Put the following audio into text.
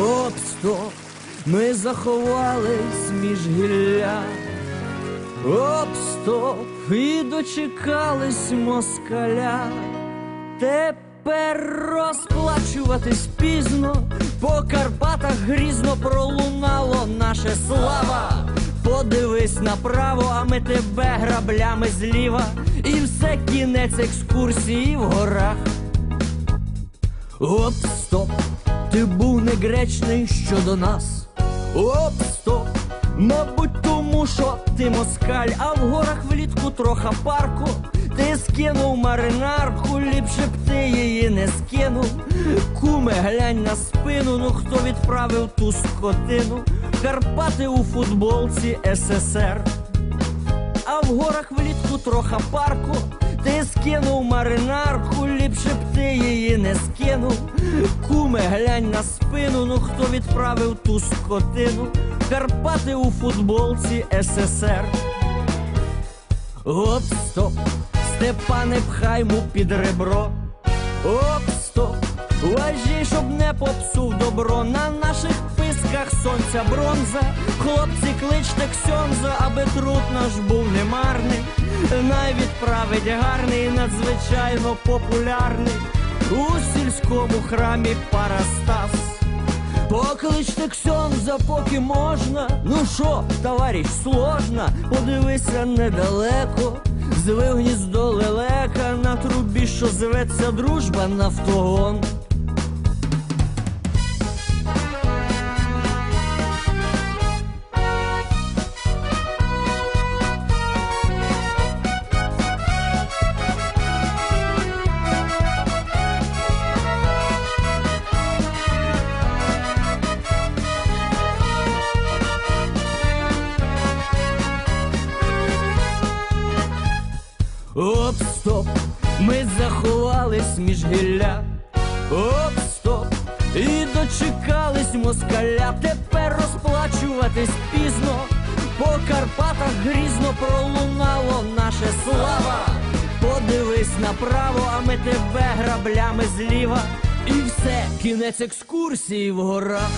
Оп, стоп, ми заховались між гілля. Оп, стоп, і дочекались москаля. Тепер розплачуватись пізно, по Карпатах грізно пролунало наше слава. Подивись направо, а ми тебе граблями зліва, і все кінець екскурсії в горах. Оп, стоп, ти був негречний щодо нас. Оп, стоп, мабуть, тому що ти москаль, а в горах влітку троха парку. Ти скинув маринарку, ліпше б ти її не скинув. Куме, глянь на спину, ну хто відправив ту скотину? Карпати у футболці СССР. А в горах влітку троха парку. Ти скинув маринарку, ліпше б ти її не скинув. Куме, глянь на спину, ну хто відправив ту скотину? Карпати у футболці СССР. Оп, стоп, Степане, пхай му під ребро. Оп, стоп, важій, щоб не попсув добро. На наших писках сонця бронза. Хлопці, кличте ксьонза, аби труд наш був немарний. Най відправить гарний, надзвичайно популярний. У сільському храмі Парастас. Покличте Ксьонза, поки можна. Ну що, товариш, сложно, подивися недалеко. Звив гніздо лелека на трубі, що зветься дружба нафтогон. Оп, стоп, ми заховались між гілля. Оп, стоп, і дочекались москаля. Тепер розплачуватись пізно. По Карпатах грізно пролунало наше слава. Подивись направо, а ми тебе граблями зліва. І все, кінець екскурсії в горах.